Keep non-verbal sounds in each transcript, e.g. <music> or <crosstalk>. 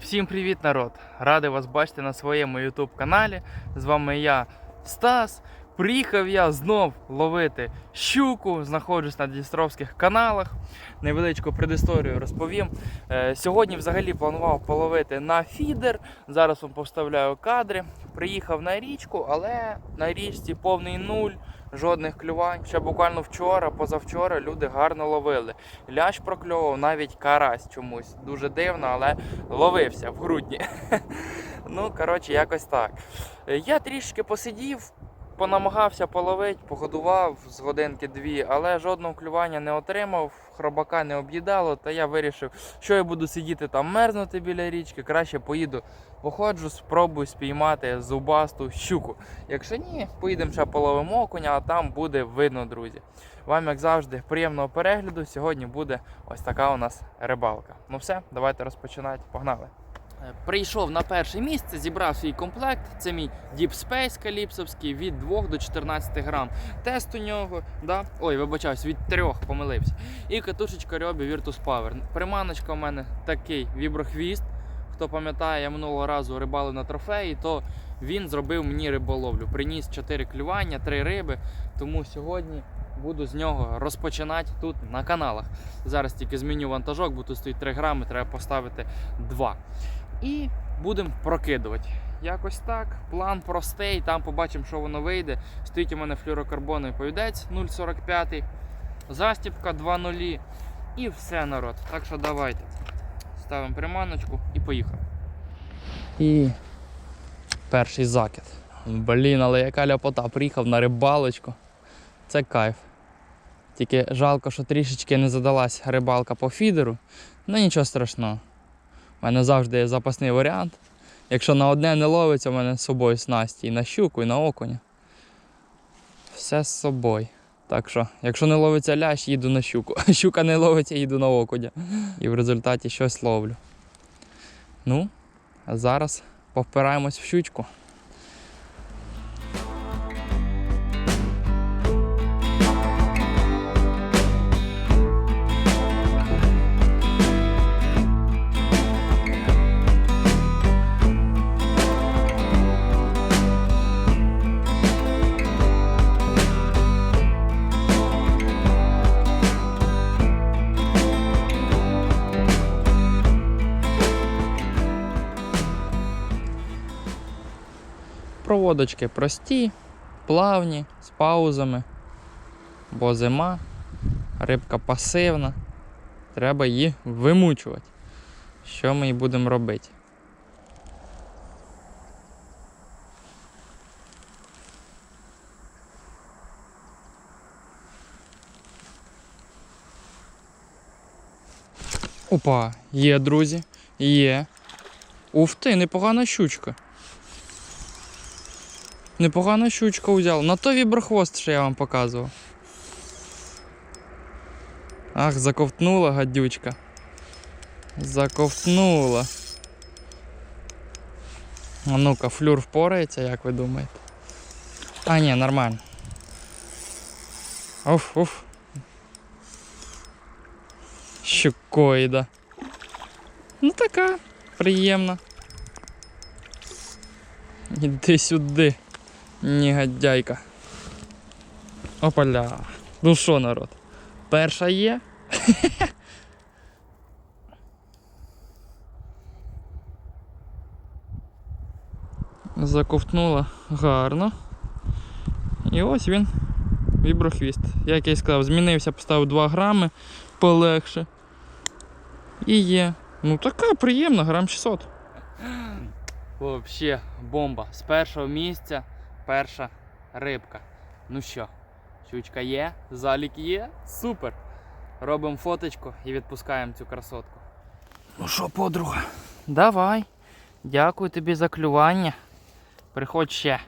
Всім привіт, народ! Радий вас бачити на своєму YouTube каналі. З вами я, Стас. Приїхав я знов ловити щуку, знаходжусь на Дністровських каналах. Невеличку предісторію розповім. Е, Сьогодні взагалі планував половити на фідер. Зараз вам поставляю кадри. Приїхав на річку, але на річці повний нуль, жодних клювань. Ще буквально вчора, позавчора люди гарно ловили. Ляш прокльовував, навіть карась чомусь. Дуже дивно, але ловився в грудні. <laughs> Ну, коротше, якось так. Е, Я трішки посидів, понамагався половити, погодував з годинки дві, але жодного клювання не отримав, хробака не об'їдало, та я вирішив, що я буду сидіти там мерзнути біля річки, краще поїду, походжу, спробую спіймати зубасту щуку. Якщо ні, поїдемо ще половимо окуня, а там буде видно, друзі. Вам, як завжди, приємного перегляду. Сьогодні буде ось така у нас рибалка. Ну все, давайте розпочинати. Погнали. Е, Прийшов на перше місце, зібрав свій комплект. Це мій Deep Space каліпсовський від 2 до 14 грам. Тест у нього, да? ой, вибачаюсь, від 3 помилився. І катушечка Рьобі Virtus Power. Приманочка у мене такий віброхвіст. Хто пам'ятає, я минулого разу рибалив на трофеї, то він зробив мені риболовлю. Приніс 4 клювання, 3 риби. Тому сьогодні буду з нього розпочинати тут на каналах. Зараз тільки зміню вантажок, бо тут стоїть 3 грами, треба поставити 2. І будемо прокидувати. Якось так. План простий, там побачимо, що воно вийде. Стоїть у мене флюрокарбоновий повідець 0,45, застіпка 2.0 і все народ. Так що давайте. Ставимо приманочку і поїхали. І перший закид. Блін, але яка ляпота, приїхав на рибалочку. Це кайф. Тільки жалко, що трішечки не задалась рибалка по фідеру. Ну нічого страшного. У мене завжди є запасний варіант. Якщо на одне не ловиться, у мене з собою снасті і на щуку, і на окуня. Все з собою. Так що, якщо не ловиться лящ, їду на щуку. <laughs> Щука не ловиться, їду на окуня. І в результаті щось ловлю. Ну, а зараз повпираємось в щучку. Проводочки прості, плавні, з паузами, бо зима, рибка пасивна, треба її вимучувати. Що ми і будемо робити? Опа, є, друзі, є. Уф ти, непогана щучка. Непогана щучка взяв. На то віброхвост, що я вам показував. Ах, заковтнула гадючка. Заковтнула. А ну-ка, флюр впорається, як ви думаєте? А, ні, нормально. Уф, уф. Щукоїда. Ну така, приємна. Іди сюди. Негодяйка. Опаля. Ну що, народ? Перша є? <laughs> Заковтнула гарно. І ось він, віброхвіст. Як я й сказав, змінився, поставив 2 грами полегше. І є. Ну така приємна, грам 600. Вообще бомба. З першого місця перша рибка. Ну що, щучка є, залік є, супер. Робимо фоточку і відпускаємо цю красотку. Ну що, подруга? Давай. Дякую тобі за клювання. Приходь ще.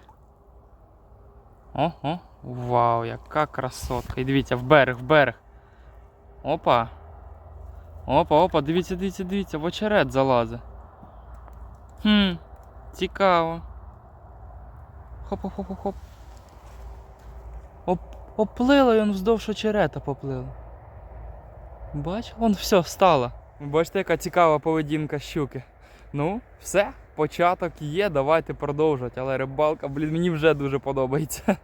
О, о, вау, яка красотка. І дивіться, в берег, в берег. Опа. Опа, опа, дивіться, дивіться, дивіться, в очерет залазить. Хм, цікаво. Хоп-хоп-хоп-хоп. Оп, оплила він вздовж очерета поплила. Бач, вон все встало. Бачите, яка цікава поведінка щуки. Ну, все, початок є, давайте продовжувати. Але рибалка, блін, мені вже дуже подобається.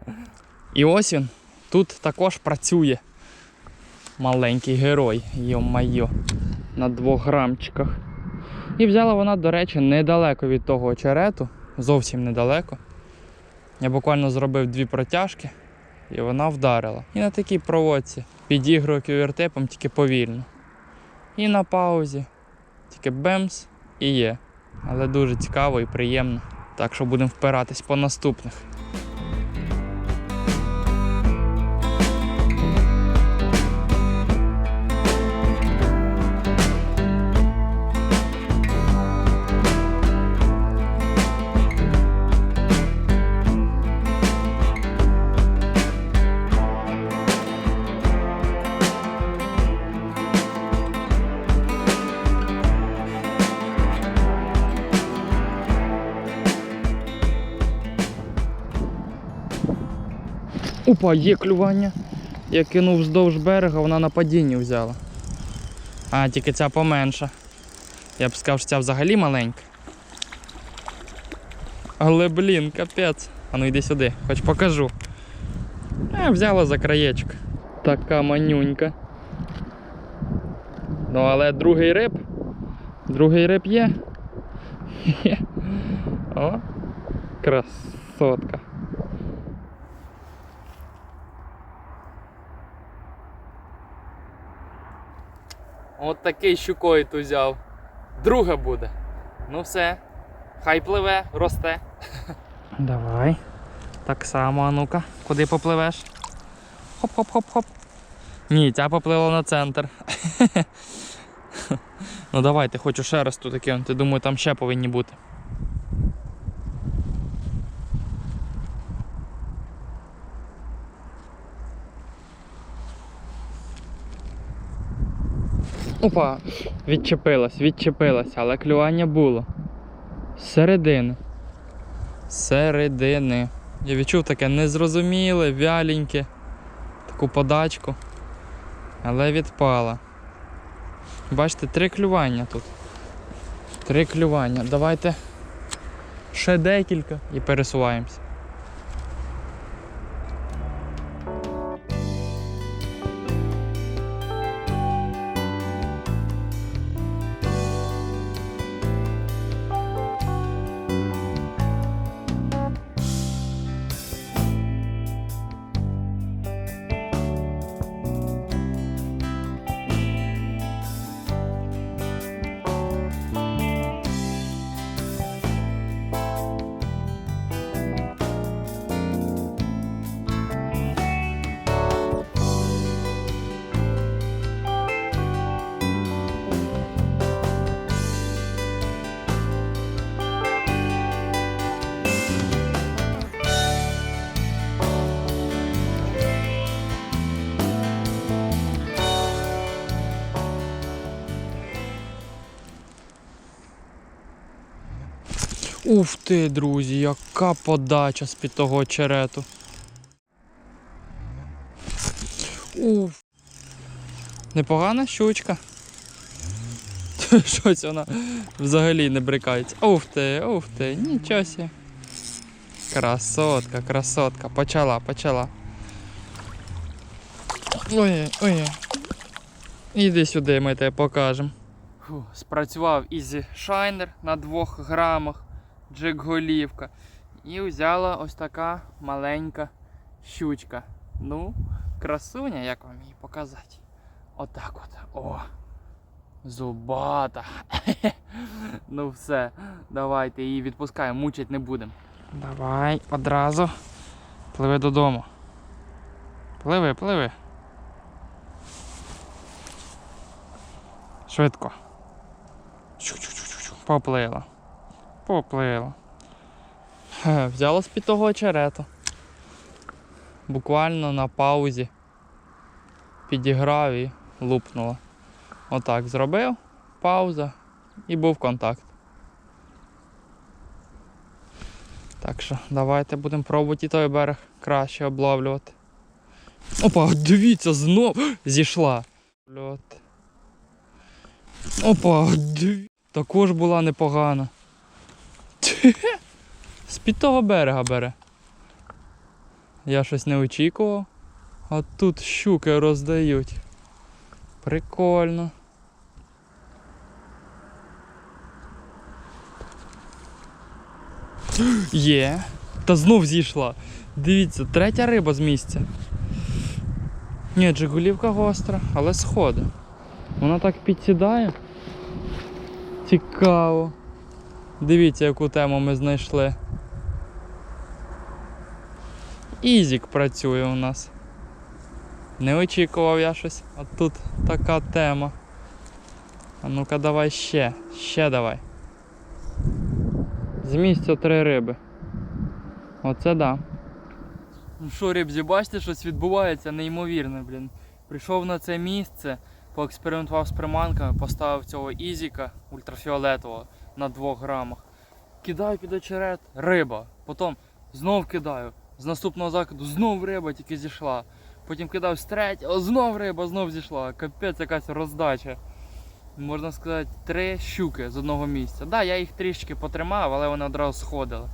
І ось він тут також працює. Маленький герой, йо-майо, на двох грамчиках. І взяла вона, до речі, недалеко від того очерету, зовсім недалеко. Я буквально зробив дві протяжки, і вона вдарила. І на такій проводці підігрую ківертепом тільки повільно. І на паузі. Тільки бемс і є. Але дуже цікаво і приємно. Так що будемо впиратись по наступних. Опа, є клювання. Я кинув вздовж берега, вона на падінні взяла. А, тільки ця поменша. Я б сказав, що ця взагалі маленька. Але блін, капець. А ну йди сюди, хоч покажу. Е, взяла за краєчок. Така манюнька. Ну, але другий риб. Другий риб. Є. <laughs> О, красотка. От такий щукоїд узяв. Друга буде. Ну все. Хай пливе, росте. <laughs> Давай. Так само, а ну-ка, куди попливеш? Хоп-хоп-хоп-хоп. Ні, ця поплила на центр. <laughs> ну давайте, хочу ще раз тут кинути. Думаю, там ще повинні бути. Опа, відчепилась, відчепилась, але клювання було. З середини. Середини. Я відчув таке незрозуміле, вяленьке, таку подачку. Але відпала. Бачите, три клювання тут. Три клювання. Давайте ще декілька і пересуваємося. Уф ти, друзі, яка подача з-під того очерету. Уф. Непогана щучка. <laughs> Щось вона взагалі не брикається. Уф ти, уф ти, нічого сі. Красотка, красотка. Почала, почала. Ой, ой. Іди сюди, ми тебе покажемо. Спрацював Easy Shiner на 2 грамах, джек-голівка. І взяла ось така маленька щучка. Ну, красуня, як вам її показати? Отак от. О! Зубата. <laughs> ну все, давайте її відпускаємо, мучить не будемо. Давай, одразу. Пливи додому. Пливи, пливи. Швидко. Поплила. Поплила. Взяла з-під того очерету. Буквально на паузі. Підіграв і лупнула. Отак зробив, пауза і був контакт. Так що давайте будемо пробувати і той берег краще обловлювати. Опа, дивіться, знов <gasps> зійшла. Опа, дві. також була непогана. <laughs> З-під того берега бере. Я щось не очікував. А тут щуки роздають. Прикольно. <gasps> Є. Та знов зійшла. Дивіться, третя риба з місця. Ні, джигулівка гостра, але сходи. Вона так підсідає. Цікаво. Дивіться, яку тему ми знайшли. Ізік працює у нас. Не очікував я щось. А тут така тема. А ну-ка давай ще, ще давай. З місця три риби. Оце да. Ну що, рибзі, бачите, щось відбувається неймовірне, блін. Прийшов на це місце, поекспериментував з приманками, поставив цього ізіка ультрафіолетового на 2 грамах. Кидаю під очерет, риба. Потім знов кидаю. З наступного закиду знов риба тільки зійшла. Потім кидав з третього, знов риба, знов зійшла. Капець якась роздача. Можна сказати, три щуки з одного місця. Да, я їх трішки потримав, але вони одразу сходили.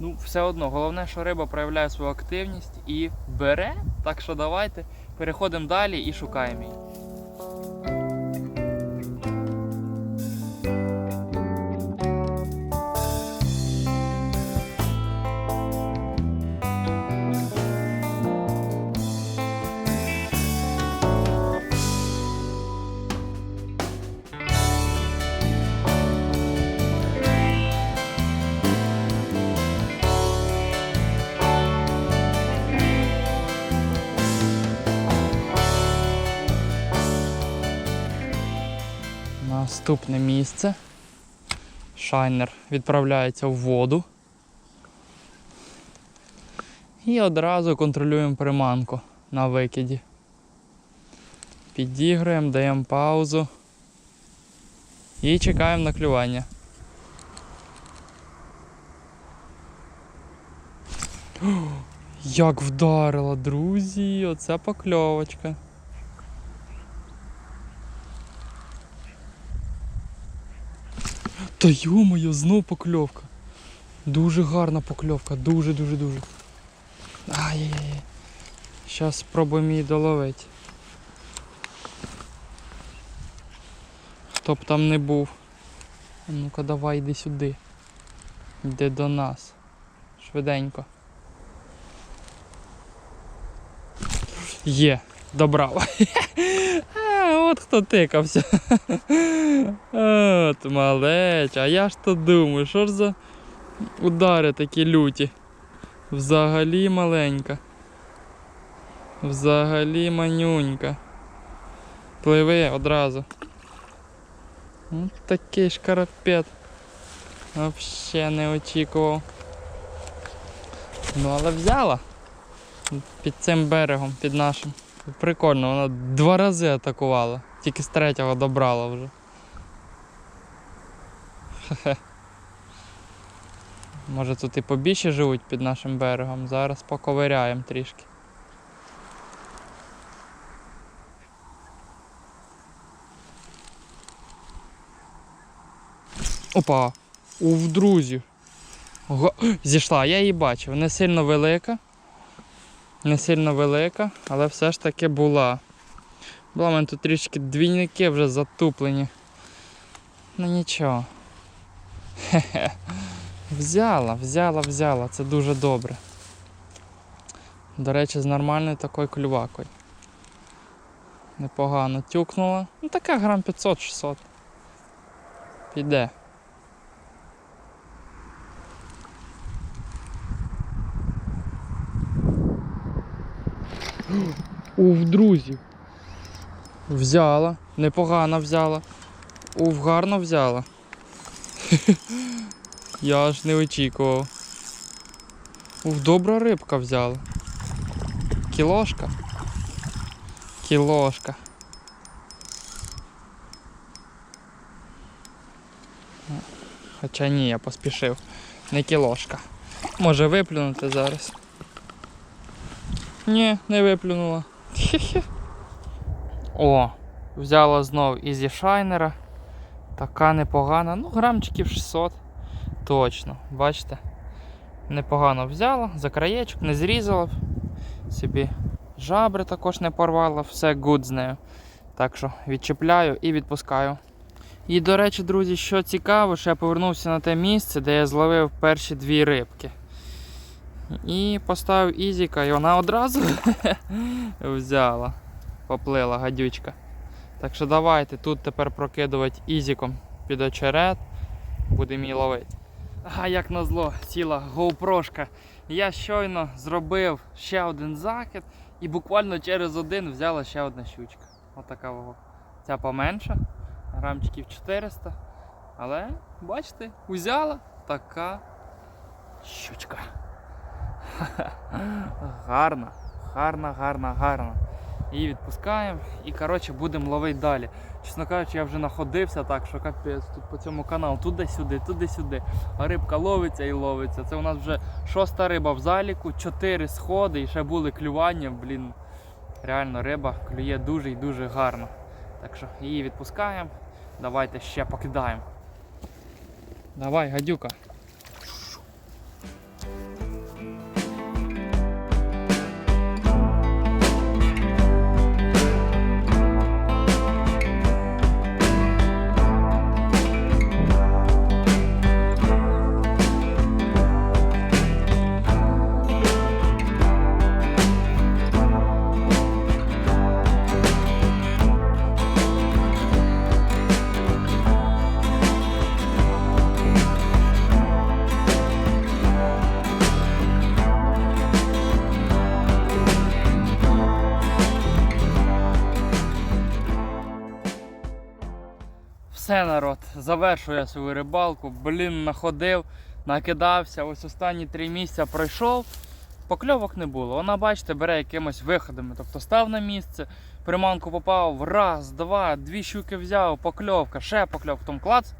Ну, все одно, головне, що риба проявляє свою активність і бере. Так що давайте переходимо далі і шукаємо її. Наступне місце. Шайнер відправляється в воду. І одразу контролюємо приманку на викиді. Підігруємо, даємо паузу і чекаємо на клювання. Як вдарила, друзі! Оце покльовочка. Та йо-моє, знов покльовка. Дуже гарна покльовка, дуже, дуже, дуже. Ай-яй-яй. Зараз спробуємо її доловити. Хто б там не був. Ну-ка давай йди сюди. Йди до нас. Швиденько. Є, добрав. <laughs> От тикався. От, малеч, а я ж то думаю, що ж за удари такі люті. Взагалі маленька. Взагалі манюнька. Пливи одразу. От такий шкарапет. Вообще не очікував. Ну але взяла. Під цим берегом, під нашим. Прикольно, вона два рази атакувала. Тільки з третього добрала вже. Хе-хе. <laughs> Може тут і побільше живуть під нашим берегом. Зараз поковиряємо трішки. Опа! Ув, друзі. Га- <gasps> Зійшла, я її бачив. Не сильно велика. Не сильно велика, але все ж таки була. Була в мене тут трішки двійники вже затуплені. Ну нічого. Хе-хе. Взяла, взяла, взяла. Це дуже добре. До речі, з нормальною такою клювакою. Непогано тюкнула. Ну така грам 500-600. Піде. Ув, друзі. Взяла, непогано взяла. Ув, гарно взяла. <laughs> Я аж не очікував. Ув, добра рибка взяла. Кілошка. Кілошка. Хоча ні, я поспішив. Не кілошка. Може виплюнути зараз. Ні, не виплюнула. Хе-хе. <laughs> О, взяла знов ізі шайнера. Така непогана. Ну, грамчиків 600. Точно. Бачите? Непогано взяла, за краєчок, не зрізала. Собі жабри також не порвала, все гуд з нею. Так що відчіпляю і відпускаю. І, до речі, друзі, що цікаво, що я повернувся на те місце, де я зловив перші дві рибки. І поставив Ізіка, і вона одразу <laughs> взяла. Поплила гадючка. Так що давайте тут тепер прокидувати Ізіком під очерет. Будемо її ловити. А як назло, ціла гоупрошка. Я щойно зробив ще один закид і буквально через один взяла ще одна щучка. Отака вага. Ця поменша, грамчиків 400. Але, бачите, узяла така щучка. <laughs> Гарна, гарна, гарна, гарна. Її відпускаємо і коротше будемо ловити далі. Чесно кажучи, я вже находився так, що капець тут по цьому каналу туди-сюди, туди-сюди. А рибка ловиться і ловиться. Це у нас вже шоста риба в заліку, чотири сходи і ще були клювання. Блін, реально риба клює дуже і дуже гарно. Так що її відпускаємо. Давайте ще покидаємо. Давай, гадюка. Все, народ, завершую я свою рибалку. Блін, находив, накидався. Ось останні три місяці пройшов. Покльовок не було. Вона, бачите, бере якимось виходами. Тобто став на місце, приманку попав, раз, два, дві щуки взяв, покльовка, ще покльовка, потім клац,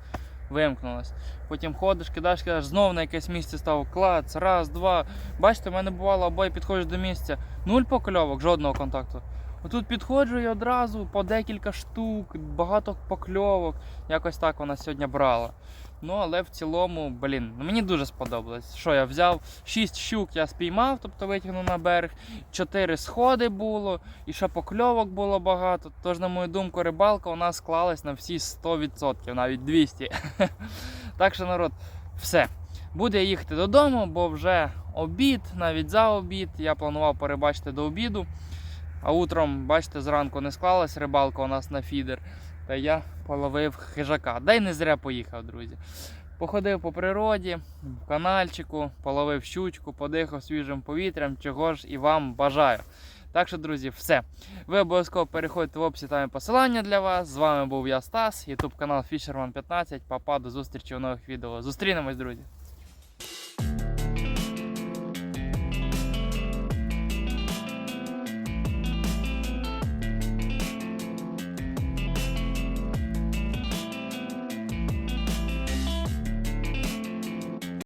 вимкнулась. Потім ходиш, кидаєш, кидаєш, знов на якесь місце став, клац, раз, два. Бачите, в мене бувало, обоє підходиш до місця, нуль покльовок, жодного контакту. Отут підходжу і одразу по декілька штук, багато покльовок. Якось так вона сьогодні брала. Ну, але в цілому, блін, ну мені дуже сподобалось. Що я взяв 6 щук, я спіймав, тобто витягнув на берег, 4 сходи було, і ще покльовок було багато. Тож, на мою думку, рибалка у нас склалась на всі 100%, навіть 200. <laughs> Так що, народ, все. Буде їхати додому, бо вже обід, навіть за обід. Я планував перебачити до обіду. А утром, бачите, зранку не склалась рибалка у нас на фідер. Та я половив хижака. Да й не зря поїхав, друзі. Походив по природі, в канальчику, половив щучку, подихав свіжим повітрям, чого ж і вам бажаю. Так що, друзі, все. Ви обов'язково переходьте в описі, там є посилання для вас. З вами був я Стас, ютуб канал Fisherman 15. Папа, до зустрічі у нових відео. Зустрінемось, друзі!